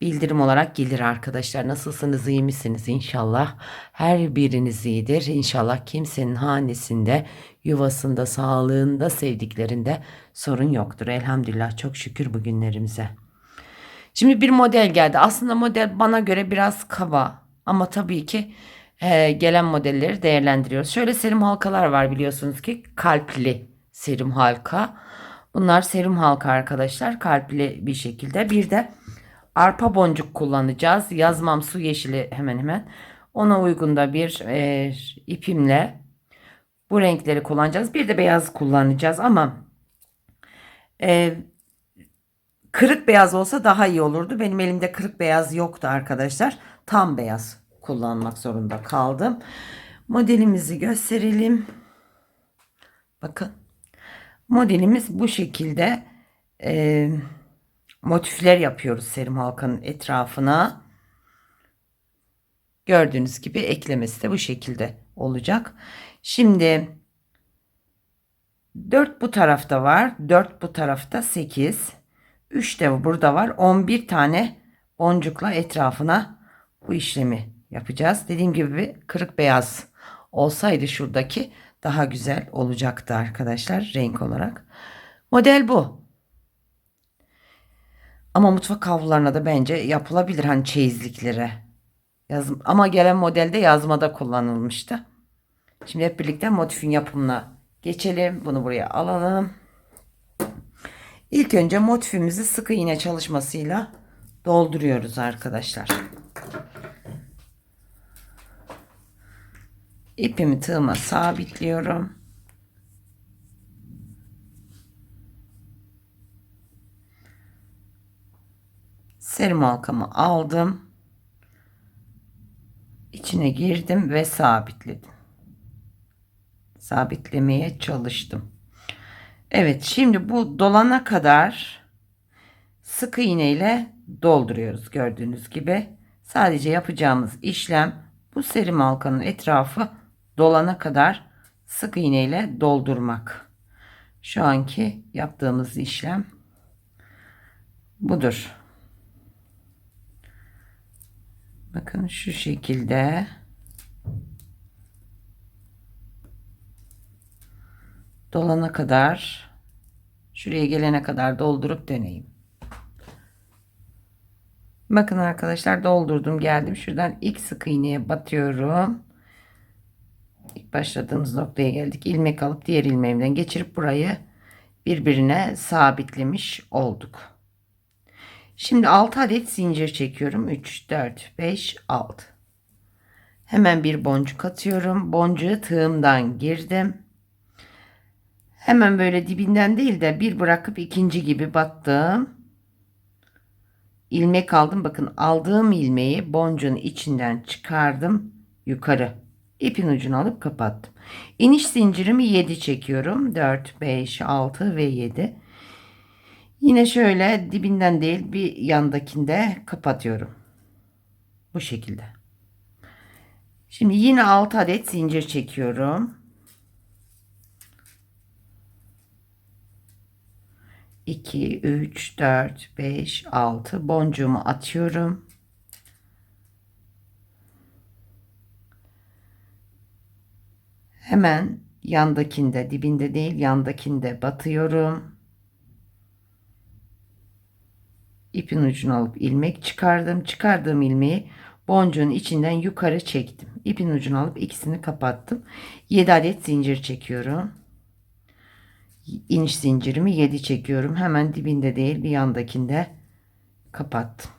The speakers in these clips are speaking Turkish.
bildirim olarak gelir arkadaşlar. Nasılsınız iyi misiniz inşallah. Her biriniz iyidir. İnşallah kimsenin hanesinde, yuvasında, sağlığında, sevdiklerinde sorun yoktur. Elhamdülillah çok şükür bugünlerimize. Şimdi bir model geldi. Aslında model bana göre biraz kaba ama tabii ki e, gelen modelleri değerlendiriyoruz. Şöyle serum halkalar var biliyorsunuz ki kalpli serum halka. Bunlar serum halka arkadaşlar kalpli bir şekilde. Bir de arpa boncuk kullanacağız. Yazmam su yeşili hemen hemen. Ona uygun da bir e, ipimle bu renkleri kullanacağız. Bir de beyaz kullanacağız ama e, kırık beyaz olsa daha iyi olurdu. Benim elimde kırık beyaz yoktu arkadaşlar. Tam beyaz kullanmak zorunda kaldım. Modelimizi gösterelim. Bakın. Modelimiz bu şekilde e, motifler yapıyoruz serum halkanın etrafına. Gördüğünüz gibi eklemesi de bu şekilde olacak. Şimdi 4 bu tarafta var. 4 bu tarafta 8. 3 de burada var. 11 tane boncukla etrafına bu işlemi yapacağız. Dediğim gibi kırık beyaz olsaydı şuradaki daha güzel olacaktı arkadaşlar renk olarak. Model bu. Ama mutfak havlularına da bence yapılabilir hani çeyizliklere. Yazım, ama gelen modelde yazmada kullanılmıştı. Şimdi hep birlikte motifin yapımına geçelim. Bunu buraya alalım. İlk önce motifimizi sıkı iğne çalışmasıyla dolduruyoruz arkadaşlar. İpimi tığıma sabitliyorum. Serum halkamı aldım. İçine girdim ve sabitledim. Sabitlemeye çalıştım. Evet şimdi bu dolana kadar sık iğne ile dolduruyoruz gördüğünüz gibi. Sadece yapacağımız işlem bu serim halkanın etrafı dolana kadar sık iğne ile doldurmak. Şu anki yaptığımız işlem budur. Bakın şu şekilde dolana kadar şuraya gelene kadar doldurup döneyim. Bakın arkadaşlar doldurdum geldim. Şuradan ilk sık iğneye batıyorum. İlk başladığımız noktaya geldik. İlmek alıp diğer ilmeğimden geçirip burayı birbirine sabitlemiş olduk. Şimdi 6 adet zincir çekiyorum. 3, 4, 5, 6. Hemen bir boncuk atıyorum. Boncuğu tığımdan girdim. Hemen böyle dibinden değil de bir bırakıp ikinci gibi battım. İlmek aldım. Bakın aldığım ilmeği boncuğun içinden çıkardım. Yukarı. İpin ucunu alıp kapattım. İniş zincirimi 7 çekiyorum. 4, 5, 6 ve 7. Yine şöyle dibinden değil bir yandakinde kapatıyorum. Bu şekilde. Şimdi yine 6 adet zincir çekiyorum. 2, 3, 4, 5, 6 boncuğumu atıyorum. Hemen yandakinde dibinde değil yandakinde batıyorum. İpin ucunu alıp ilmek çıkardım. Çıkardığım ilmeği boncuğun içinden yukarı çektim. İpin ucunu alıp ikisini kapattım. 7 adet zincir çekiyorum. İniş zincirimi 7 çekiyorum. Hemen dibinde değil bir yandakinde kapattım.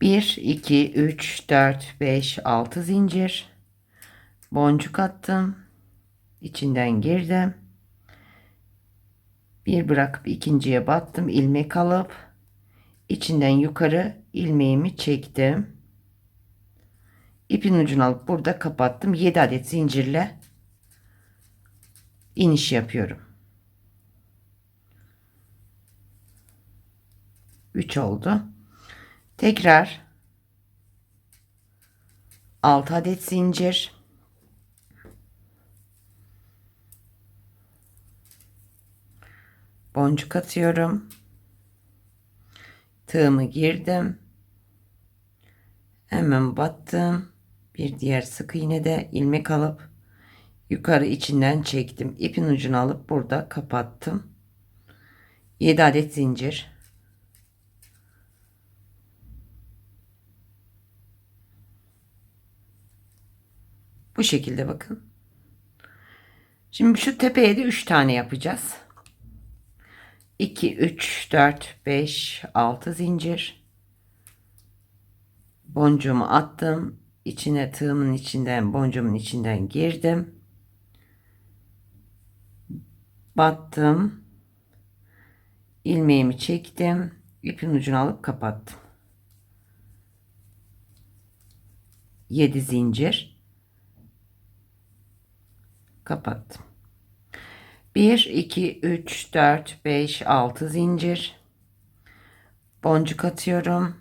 1 2 3 4 5 6 zincir boncuk attım. İçinden girdim bir bırakıp ikinciye battım ilmek alıp içinden yukarı ilmeğimi çektim. İpin ucunu alıp burada kapattım. 7 adet zincirle iniş yapıyorum. 3 oldu. Tekrar 6 adet zincir. Boncuk atıyorum. Tığımı girdim. Hemen battım. Bir diğer sık iğne de ilmek alıp yukarı içinden çektim. İpin ucunu alıp burada kapattım. 7 adet zincir. Bu şekilde bakın. Şimdi şu tepeye de 3 tane yapacağız. 2, 3, 4, 5, 6 zincir. Boncuğumu attım. İçine tığımın içinden, boncuğumun içinden girdim. Battım. ilmeğimi çektim. İpin ucunu alıp kapattım. 7 zincir. Kapattım. 1, 2, 3, 4, 5, 6 zincir. Boncuk atıyorum.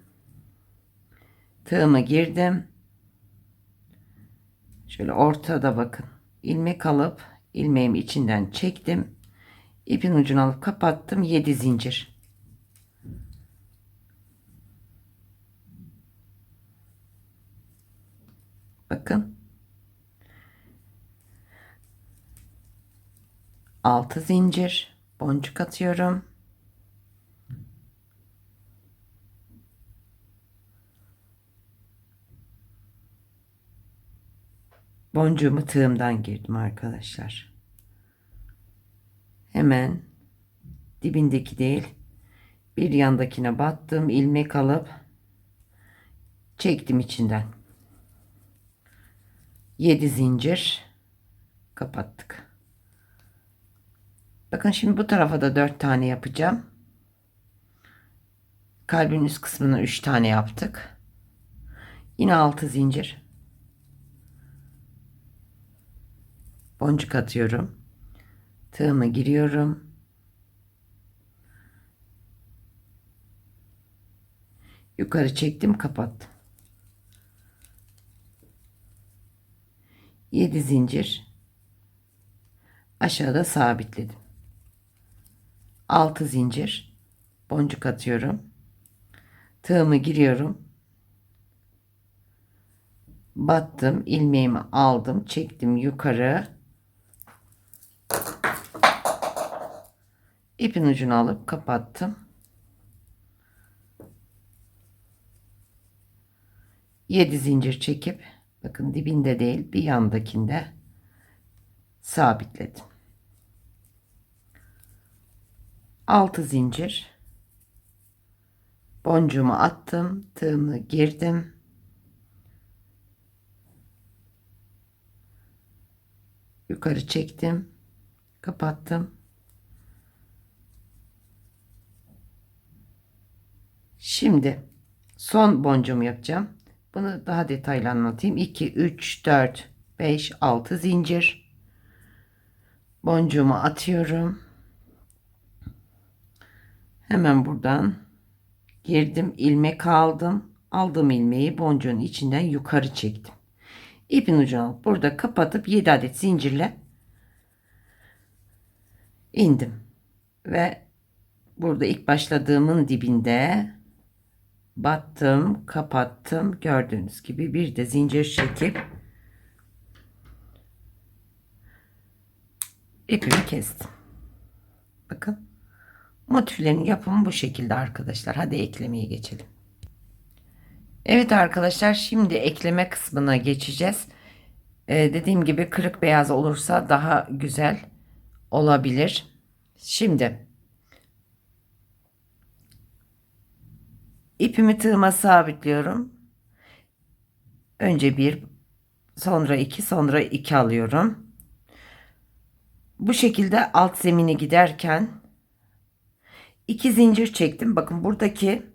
Tığımı girdim. Şöyle ortada bakın. ilmek alıp ilmeğimi içinden çektim. İpin ucunu alıp kapattım. 7 zincir. Bakın. 6 zincir boncuk atıyorum. Boncuğumu tığımdan girdim arkadaşlar. Hemen dibindeki değil bir yandakine battım ilmek alıp çektim içinden. 7 zincir kapattık. Bakın şimdi bu tarafa da 4 tane yapacağım. Kalbin üst kısmına 3 tane yaptık. Yine 6 zincir. Boncuk atıyorum. Tığımı giriyorum. Yukarı çektim, kapattım. 7 zincir aşağıda sabitledim. 6 zincir boncuk atıyorum. Tığımı giriyorum. Battım, ilmeğimi aldım, çektim yukarı. İpin ucunu alıp kapattım. 7 zincir çekip bakın dibinde değil bir yandakinde sabitledim. 6 zincir. Boncuğumu attım tığımı girdim. Yukarı çektim kapattım. Şimdi son boncuğumu yapacağım. Bunu daha detaylı anlatayım. 2 3 4 5 6 zincir. Boncuğumu atıyorum Hemen buradan girdim ilmek aldım. Aldığım ilmeği boncuğun içinden yukarı çektim. İpin ucunu burada kapatıp 7 adet zincirle indim. Ve burada ilk başladığımın dibinde battım, kapattım. Gördüğünüz gibi bir de zincir çekip ipimi kestim. Bakın. Motiflerin yapımı bu şekilde arkadaşlar. Hadi eklemeye geçelim. Evet arkadaşlar şimdi ekleme kısmına geçeceğiz. Ee, dediğim gibi kırık beyaz olursa daha güzel olabilir. Şimdi ipimi tığıma sabitliyorum. Önce bir sonra iki sonra iki alıyorum. Bu şekilde alt zemini giderken 2 zincir çektim. Bakın buradaki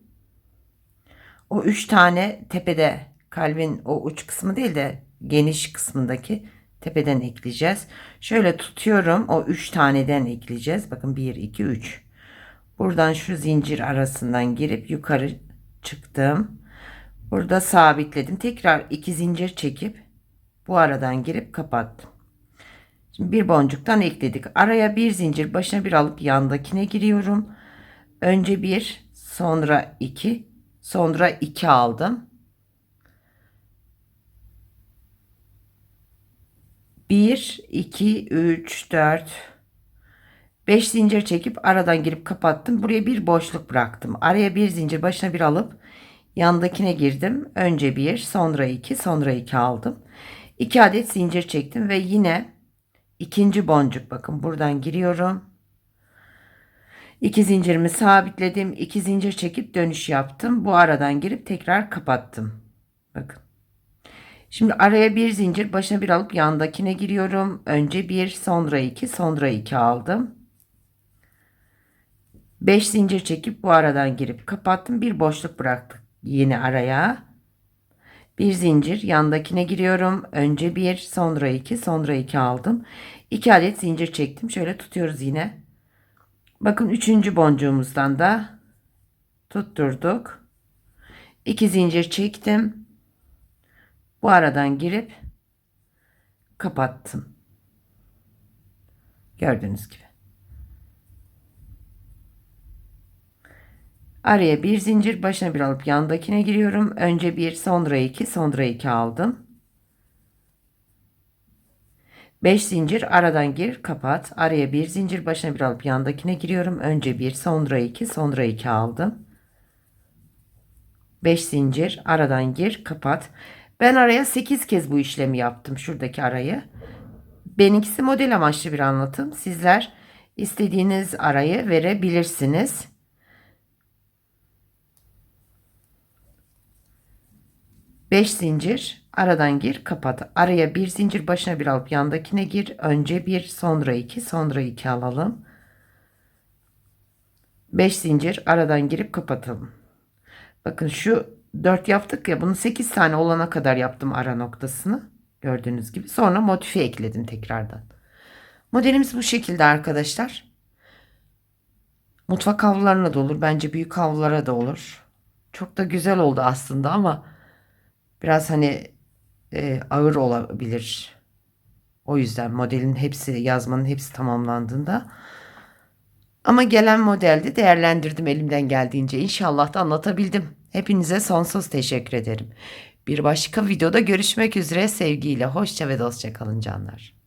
o 3 tane tepede kalbin o uç kısmı değil de geniş kısmındaki tepeden ekleyeceğiz. Şöyle tutuyorum. O 3 taneden ekleyeceğiz. Bakın 1 2 3. Buradan şu zincir arasından girip yukarı çıktım. Burada sabitledim. Tekrar iki zincir çekip bu aradan girip kapattım. Şimdi bir boncuktan ekledik. Araya bir zincir başına bir alıp yandakine giriyorum. Önce bir, sonra iki, sonra iki aldım. Bir, iki, üç, dört, beş zincir çekip aradan girip kapattım. Buraya bir boşluk bıraktım. Araya bir zincir başına bir alıp yandakine girdim. Önce bir, sonra iki, sonra iki aldım. İki adet zincir çektim ve yine ikinci boncuk bakın buradan giriyorum. İki zincirimi sabitledim. iki zincir çekip dönüş yaptım. Bu aradan girip tekrar kapattım. Bakın. Şimdi araya bir zincir başına bir alıp yandakine giriyorum. Önce bir sonra iki sonra iki aldım. Beş zincir çekip bu aradan girip kapattım. Bir boşluk bıraktık yine araya. Bir zincir yandakine giriyorum. Önce bir sonra iki sonra iki aldım. İki adet zincir çektim. Şöyle tutuyoruz yine. Bakın üçüncü boncuğumuzdan da tutturduk. İki zincir çektim. Bu aradan girip kapattım. Gördüğünüz gibi. Araya bir zincir başına bir alıp yandakine giriyorum. Önce bir sonra iki sonra iki aldım. 5 zincir aradan gir kapat. Araya bir zincir başına bir alıp yandakine giriyorum. Önce bir sonra iki sonra iki aldım. 5 zincir aradan gir kapat. Ben araya 8 kez bu işlemi yaptım. Şuradaki arayı. Benimkisi model amaçlı bir anlatım. Sizler istediğiniz arayı verebilirsiniz. Beş zincir aradan gir kapat. Araya bir zincir başına bir alıp yandakine gir. Önce bir sonra iki sonra iki alalım. Beş zincir aradan girip kapatalım. Bakın şu 4 yaptık ya bunu 8 tane olana kadar yaptım ara noktasını. Gördüğünüz gibi. Sonra motifi ekledim tekrardan. Modelimiz bu şekilde arkadaşlar. Mutfak havlularına da olur. Bence büyük havlulara da olur. Çok da güzel oldu aslında ama biraz hani e, ağır olabilir. O yüzden modelin hepsi yazmanın hepsi tamamlandığında. Ama gelen modelde değerlendirdim elimden geldiğince. İnşallah da anlatabildim. Hepinize sonsuz teşekkür ederim. Bir başka videoda görüşmek üzere sevgiyle. Hoşça ve dostça kalın canlar.